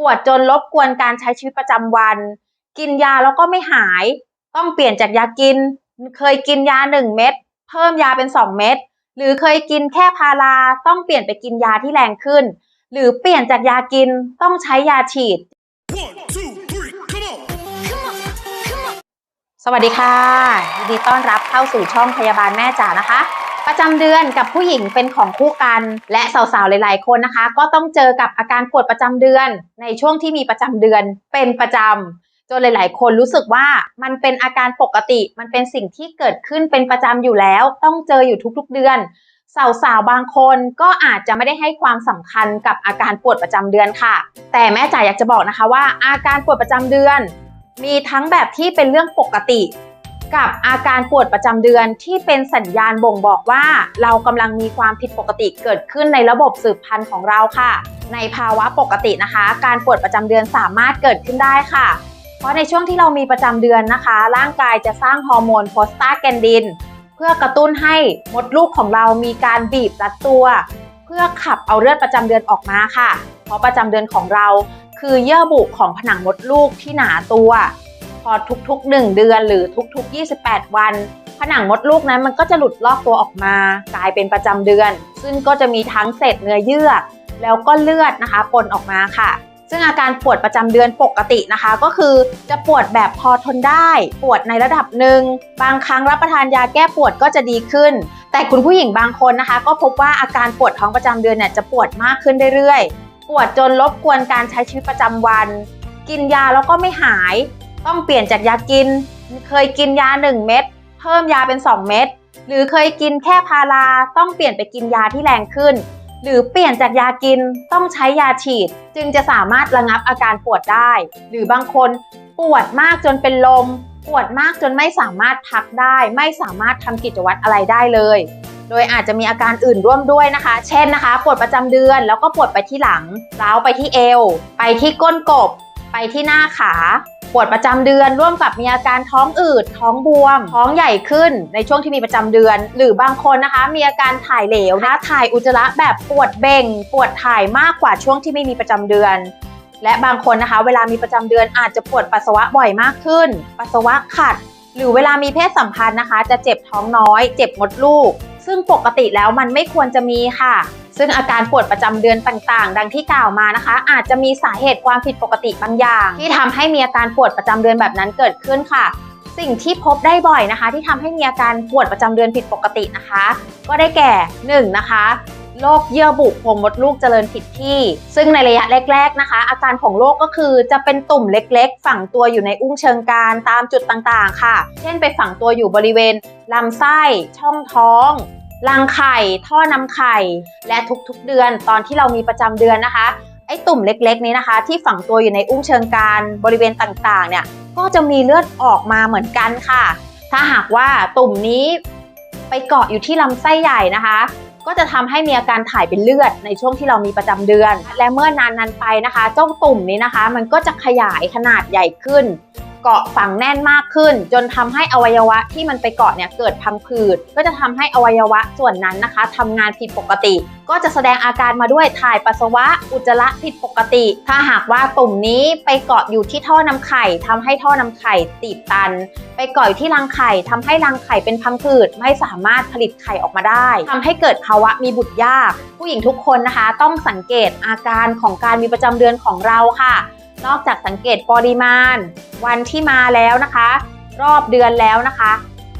ปวดจนรบกวนการใช้ชีวิตประจำวัน กินยาแล้วก็ไม่หาย ต้องเปลี่ยนจากยากิน เคยกินยา1เม็ดเพิ่มยาเป็น2เม็ดหรือเคยกินแค่พาราต้องเปลี่ยนไปกินยาที่แรงขึ้น หรือเปลี่ยนจากยากินต้องใช้ยาฉีด One, two, three, come on! สวัสดีค่ะยินดีต้อนรับเข้าสู่ช่องพยาบาลแม่จ๋านะคะ ประจำเดือนกับผู้หญิงเป็นของคู่กัน และสาวๆหลายๆคนนะคะ ก็ต้องเจอกับอาการปวดประจำเดือน ในช่วงที่มีประจำเดือนเป็นประจำจนหลาย ๆ คนรู้สึกว่ามันเป็นอาการปกติมันเป็นสิ่งที่เกิดขึ้นเป็นประจำอยู่แล้ว ต้องเจออยู่ทุกๆเดือนสาวๆ บางคนก็อาจจะไม่ได้ให้ความสำคัญกับอาการปวดประจำเดือนค่ะ แต่แม่จ๋าอยากจะบอกนะคะว่าอาการปวดประจำเดือน มีทั้งแบบที่เป็นเรื่องปกติ กับอาการปวดประจำเดือนที่เป็นสัญญาณบ่งบอกว่า เรากำลังมีความผิดปกติเกิดขึ้นในระบบสืบพันธุ์ของเราค่ะ ในภาวะปกตินะคะ การปวดประจำเดือนสามารถเกิดขึ้นได้ค่ะ เพราะในช่วงที่เรามีประจำเดือนนะคะ ร่างกายจะสร้างฮอร์โมนโพสตาแกนดิน เพื่อกระตุ้นให้มดลูกของเรามีการบีบรัดตัว เพื่อขับเอาเลือดประจำเดือนออกมาค่ะ เพราะประจำเดือนของเรา คือเยื่อบุของผนังมดลูกที่หนาตัว พอทุกๆ 1 เดือนหรือทุกๆ 28 วัน ผนังมดลูกนั้นมันก็จะหลุดลอกตัวออกมา กลายเป็นประจำเดือน ซึ่งก็จะมีทั้งเศษเนื้อเยื่อ แล้วก็เลือดนะคะปนออกมาค่ะ ซึ่งอาการปวดประจำเดือนปกตินะคะ ก็คือจะปวดแบบพอทนได้ ปวดในระดับหนึ่งบางครั้งรับประทานยาแก้ปวดก็จะดีขึ้น แต่คุณผู้หญิงบางคนนะคะ ก็พบว่าอาการปวดท้องประจำเดือนเนี่ยจะปวดมากขึ้นเรื่อยๆ ปวดจนรบกวนการใช้ชีวิตประจำวัน กินยาแล้วก็ไม่หาย ต้องเปลี่ยนจากยากิน เคยกินยา 1 เม็ดเพิ่มยาเป็น 2 เม็ดหรือเคยกินแค่พาราต้องเปลี่ยนไปกินยาที่แรงขึ้น หรือเปลี่ยนจากยากินต้องใช้ยาฉีด จึงจะสามารถระงับอาการปวดได้ หรือบางคนปวดมากจนเป็นลม ปวดมากจนไม่สามารถพักได้ ไม่สามารถทำกิจวัตรอะไรได้เลย โดยอาจจะมีอาการอื่นร่วมด้วยนะคะ เช่นนะคะ ปวดประจำเดือนแล้วก็ปวดไปที่หลังล้าวไปที่เอว ไปที่ก้นกบ ไปที่หน้าขา ปวดประจำเดือนร่วมกับมีอาการท้องอืด ท้องบวม ท้องใหญ่ขึ้นในช่วงที่มีประจำเดือน หรือบางคนนะคะ มีอาการถ่ายเหลวนะถ่ายอุจจาระแบบปวดเบ่ง ปวดถ่ายมากกว่าช่วงที่ไม่มีประจำเดือน และบางคนนะคะ เวลามีประจำเดือนอาจจะปวดปัสสาวะบ่อยมากขึ้น ปัสสาวะขัด หรือเวลามีเพศสัมพันธ์นะคะ จะเจ็บท้องน้อย เจ็บมดลูก ซึ่งปกติแล้วมันไม่ควรจะมีค่ะ ซึ่งอาการปวดประจำเดือนต่างๆ ดังที่กล่าวมานะคะ อาจจะมีสาเหตุความผิดปกติบางอย่าง ที่ทำให้มีอาการปวดประจำเดือนแบบนั้นเกิดขึ้นค่ะ สิ่งที่พบได้บ่อยนะคะ ที่ทำให้มีอาการปวดประจำเดือนผิดปกตินะคะ ก็ได้แก่หนึ่งนะคะ โรคเยื่อบุโพรงมดลูกเจริญผิดที่ ซึ่งในระยะแรก ๆนะคะ อาการของโรคก็คือจะเป็นตุ่มเล็กๆ ฝังตัวอยู่ในอุ้งเชิงกรานตามจุดต่างๆ ค่ะ เช่นไปฝังตัวอยู่บริเวณลำไส้ ช่องท้องรังไข่ ท่อนำไข่ และทุกๆเดือนตอนที่เรามีประจำเดือนนะคะ ไอ้ตุ่มเล็กๆ นี้นะคะ ที่ฝังตัวอยู่ในอุ้งเชิงกรานบริเวณต่างๆ เนี่ย ก็จะมีเลือดออกมาเหมือนกันค่ะ ถ้าหากว่าตุ่มนี้ไปเกาะอยู่ที่ลำไส้ใหญ่นะคะ ก็จะทำให้มีอาการถ่ายเป็นเลือดในช่วงที่เรามีประจำเดือน และเมื่อนานนันไปนะคะ เจ้าตุ่มนี้นะคะ มันก็จะขยายขนาดใหญ่ขึ้น เกาะฝังแน่นมากขึ้น จนทำให้อวัยวะที่มันไปเกาะเนี่ยเกิดพังผืด ก็จะทำให้อวัยวะส่วนนั้นนะคะทำงานผิดปกติ ก็จะแสดงอาการมาด้วยถ่ายปัสสาวะอุจจาระผิดปกติ ถ้าหากว่าตุ่มนี้ไปเกาะอยู่ที่ท่อนำไข่ทำให้ท่อนำไข่ตีบตัน ไปเกาะอยู่ที่รังไข่ทำให้รังไข่เป็นพังผืดไม่สามารถผลิตไข่ออกมาได้ทำให้เกิดภาวะมีบุตรยาก ผู้หญิงทุกคนนะคะ ต้องสังเกตอาการของการมีประจำเดือนของเราค่ะ นอกจากสังเกตปริมาณ วันที่มาแล้วนะคะ รอบเดือนแล้วนะคะ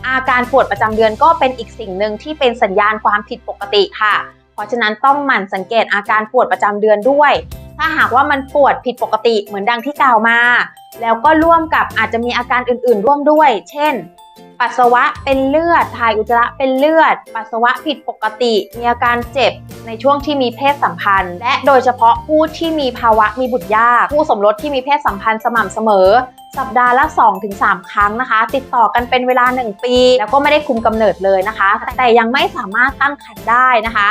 อาการปวดประจำเดือนก็เป็นอีกสิ่งหนึ่งที่เป็นสัญญาณความผิดปกติค่ะ เพราะฉะนั้นต้องหมั่นสังเกตอาการปวดประจำเดือนด้วย ถ้าหากว่ามันปวดผิดปกติเหมือนดังที่กล่าวมา แล้วก็ร่วมกับอาจจะมีอาการอื่นๆ ร่วมด้วย เช่น ปัสสาวะเป็นเลือด ถ่ายอุจจาระเป็นเลือด ปัสสาวะผิดปกติ มีอาการเจ็บในช่วงที่มีเพศสัมพันธ์ และโดยเฉพาะผู้ที่มีภาวะมีบุตรยาก ผู้สมรสที่มีเพศสัมพันธ์สม่ำเสมอ สัปดาห์ละ 2-3 ครั้งนะคะ ติดต่อกันเป็นเวลา 1 ปี แล้วก็ไม่ได้คุมกำเนิดเลยนะคะ แต่ยังไม่สามารถตั้งครรภ์ได้นะคะ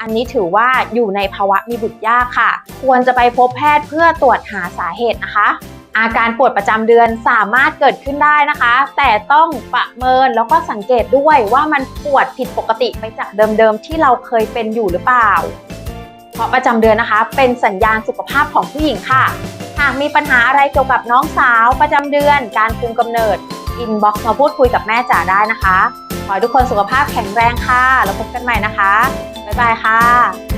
อันนี้ถือว่าอยู่ในภาวะมีบุตรยากค่ะ ควรจะไปพบแพทย์เพื่อตรวจหาสาเหตุนะคะ อาการปวดประจำเดือนสามารถเกิดขึ้นได้นะคะ แต่ต้องประเมินแล้วก็สังเกตด้วยว่ามันปวดผิดปกติไปจากเดิมๆที่เราเคยเป็นอยู่หรือเปล่า เพราะประจำเดือนนะคะ เป็นสัญญาณสุขภาพของผู้หญิงค่ะ หากมีปัญหาอะไรเกี่ยวกับน้องสาวประจำเดือน การคุมกำเนิดอินบ็อกซ์มาพูดคุยกับแม่จ๋าได้นะคะ ขอให้ทุกคนสุขภาพแข็งแรงค่ะ แล้วพบกันใหม่นะคะ บ๊ายบายค่ะ